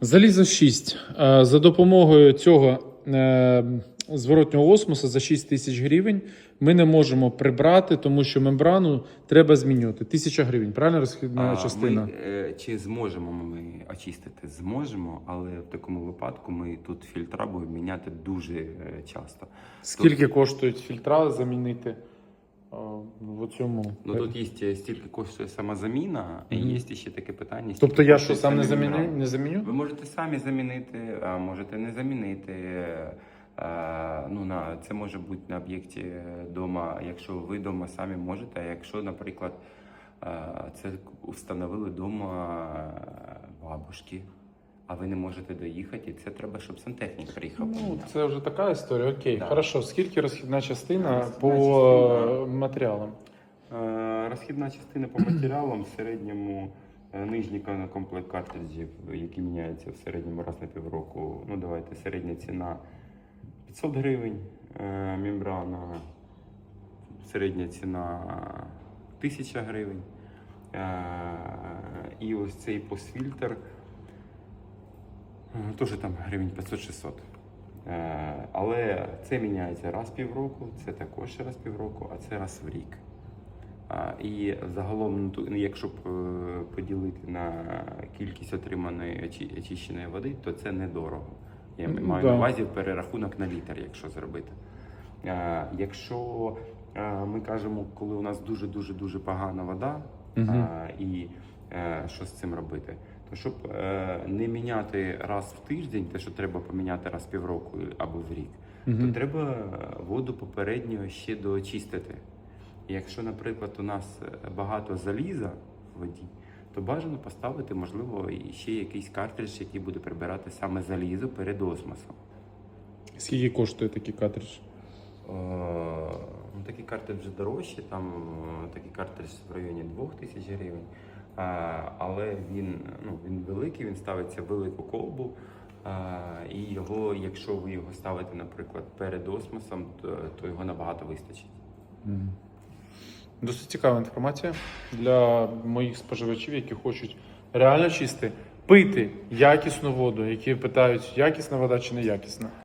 Залізо 6. Е, За допомогою цього е, зворотнього осмосу за 6 тисяч гривень ми не можемо прибрати, тому що мембрану треба змінювати. Тисяча гривень, правильно розхідна А, частина? Ми, е, чи зможемо ми очистити? Зможемо, але в такому випадку ми тут фільтра будемо міняти дуже часто. Скільки коштують фільтра замінити в цьому? Ну тут є стільки коштує сама заміна, і є ще таке питання. Тобто я що сам не заміню? Не заміню? Ви можете самі замінити, а можете не замінити. Ну, на, це може бути на об'єкті вдома, якщо ви вдома самі можете. А якщо, наприклад, це встановили вдома бабушки, а ви не можете доїхати, і це треба, щоб сантехнік приїхав. Ну, це вже така історія. Окей, Да. хорошо. Скільки розхідна частина Розхідна по частина. е, матеріалам? Е, Розхідна частина по матеріалам в середньому е, нижній кон- комплект картриджів, які міняються в середньому раз на півроку. Ну, давайте середня ціна 500 гривень, е, мембрана, середня ціна 1000 гривень. Е, І ось цей постфільтр теж там гривень 500-600. Е, Але це міняється раз в півроку, це також раз в півроку, а це раз в рік. І загалом, ну, якщо е, поділити на кількість отриманої очищеної води, то це недорого. Я Ну, маю на увазі перерахунок на літр, якщо зробити. Якщо ми кажемо, коли у нас дуже дуже дуже погана вода, і е, що з цим робити, то щоб е, не міняти раз в тиждень, те, що треба поміняти раз в півроку або в рік, Мгм. то треба воду попередньо ще доочистити. І Якщо, наприклад, у нас багато заліза в воді, то бажано поставити, можливо, ще якийсь картридж, який буде прибирати саме залізо перед осмосом. Скільки коштує такий картридж? Е, Ну, такі карти вже дорожчі, там такий картридж в районі 2000 гривень. Е, Але він, ну, він великий, він ставиться в велику колбу. е, І його, якщо ви його ставите, наприклад, перед осмосом, то, то його набагато вистачить. Досить цікава інформація для моїх споживачів, які хочуть реально чисти, пити якісну воду, які питають, якісна вода чи не якісна.